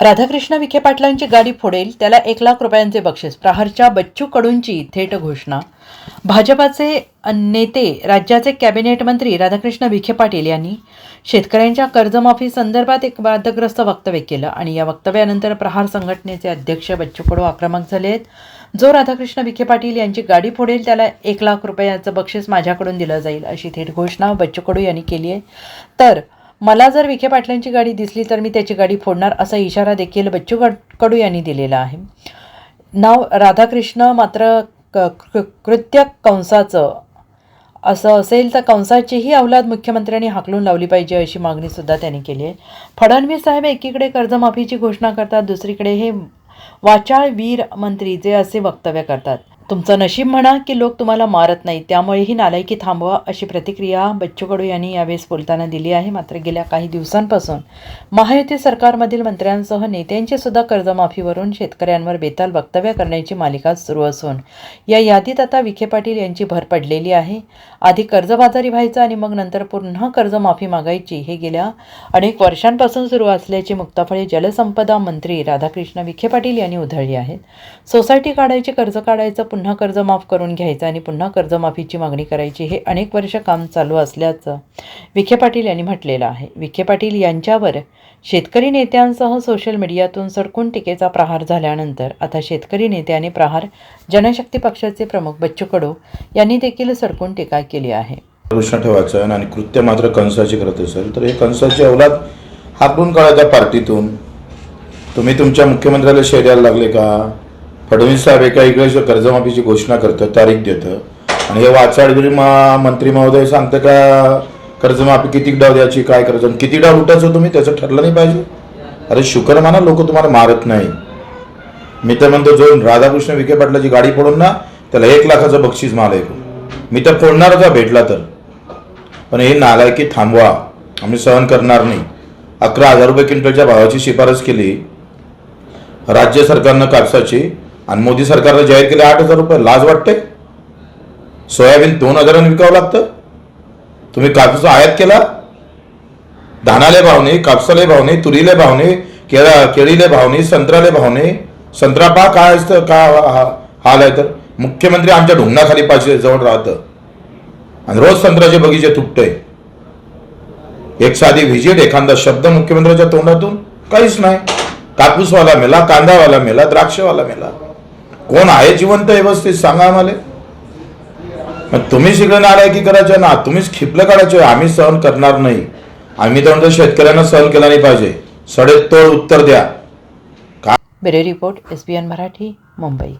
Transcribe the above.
राधाकृष्ण विखे पाटलांची गाडी फोडेल त्याला एक लाख रुपयांचे बक्षीस प्रहारच्या बच्चू कडूंची थेट घोषणा. भाजपाचे नेते राज्याचे कॅबिनेट मंत्री राधाकृष्ण विखे पाटील यांनी शेतकऱ्यांच्या कर्जमाफी संदर्भात एक वादग्रस्त वक्तव्य केलं आणि या वक्तव्यानंतर प्रहार संघटनेचे अध्यक्ष बच्चू कडू आक्रमक झाले आहेत. जो राधाकृष्ण विखे पाटील यांची गाडी फोडेल त्याला एक लाख रुपयाचं बक्षीस माझ्याकडून दिलं जाईल अशी थेट घोषणा बच्चू कडू यांनी केली आहे. तर मला जर विखे पाटलांची गाडी दिसली तर मी त्याची गाडी फोडणार असा इशारा देखील बच्चू कड- कडू यांनी दिलेला आहे. नाव राधाकृष्ण मात्र क कृ- कृत्य कंसाचं. असं असेल तर कंसाचीही अवलाद मुख्यमंत्र्यांनी हाकलून लावली पाहिजे अशी मागणीसुद्धा त्यांनी केली आहे. फडणवीस साहेब एकीकडे कर्जमाफीची घोषणा करतात दुसरीकडे हे वाचाळ वीर मंत्री जे असे वक्तव्य करतात. तुमचं नशीब म्हणा की लोक तुम्हाला मारत नाही त्यामुळे ही नालायकी थांबवा अशी प्रतिक्रिया बच्चू कडू यांनी यावेळेस बोलताना दिली आहे. मात्र गेल्या काही दिवसांपासून महायुती सरकारमधील मंत्र्यांसह नेत्यांची सुद्धा कर्जमाफीवरून शेतकऱ्यांवर बेताल वक्तव्य करण्याची मालिका सुरू असून या यादीत आता विखे पाटील यांची भर पडलेली आहे. आधी कर्जबाजारी व्हायचं आणि मग नंतर पुन्हा कर्जमाफी मागायची हे गेल्या अनेक वर्षांपासून सुरू असल्याची मुक्ताफळे जलसंपदा मंत्री राधाकृष्ण विखे पाटील यांनी उधळली आहेत. सोसायटी काढायची कर्ज काढायचं पुन्हा कर्ज माफ करून घ्यायचं आणि पुन्हा कर्जमाफीची मागणी करायची हे अनेक वर्ष काम चालू असल्याचं विखे पाटील यांनी म्हटलेलं आहे. विखे पाटील यांच्यावर शेतकरी नेत्यांसह सोशल मीडियातून सडकून टीकेचा प्रहार झाल्यानंतर आता शेतकरी नेत्याने आणि प्रहार जनशक्ती पक्षाचे प्रमुख बच्चू कडू यांनी देखील सडकून टीका केली आहे. प्रश्न ठेवायचा आणि कृत्य मात्र कंसाची करत असेल तर हे कंसाची अवलाद हाकलून काढायच्या पार्टीतून. तुम्ही तुमच्या मुख्यमंत्र्याला शेड्यायला लागले का? फडणवीस साहेब एका इकडे कर्जमाफीची घोषणा करतं तारीख देतं आणि हे वाचाडगिरी मंत्री महोदय सांगतं का कर्जमाफी किती डाव द्यायची काय करायचं आणि किती डाव लुटायचं तुम्ही? त्याचं ठरलं नाही पाहिजे. अरे शुक्र माना लोक तुम्हाला मारत नाही. मी तर म्हणतो जो राधाकृष्ण विखे पाटलाची गाडी फोडून ना त्याला एक लाखाचं बक्षीस मला आहे. मी तर फोडणारच का भेटला तर. पण हे नालायकी थांबवा आम्ही सहन करणार नाही. अकरा हजार रुपये क्विंटलच्या भावाची शिफारस केली. राज्य सरकारनं कापसाची आणि मोदी सरकारनं जाहीर केले आठ हजार रुपये. लाज वाटते? सोयाबीन दोन हजारांनी विकावं लागतं. तुम्ही कापूस आयात केला. धानाले भाव नाही कापसाले भाव नाही तुरीले भाव नाही केळा केळीले भाव नाही संत्र्याले भाव नाही. संत्रा पा काय असतं का हाल आहे तर? मुख्यमंत्री आमच्या ढुंगणाखाली पाहिजे जवळ राहतं. आणि रोज संत्र्याचे बगीचे तुटतोय. एक साधी व्हिजिट एखादा शब्द मुख्यमंत्र्याच्या तोंडातून काहीच नाही. कापूसवाला मेला कांदावाला मेला द्राक्षवाला मेला. कोण आहे जिवंत व्यवस्थित सांगा आम्हाला. मग तुम्हीच आलाय की करायचं ना तुम्हीच खिपलं काढायचं आम्ही सहन करणार नाही. आम्ही तर म्हणतो शेतकऱ्यांना सहन केला नाही पाहिजे. सडेतोड उत्तर द्या. Bureau report S B N Marathi Mumbai.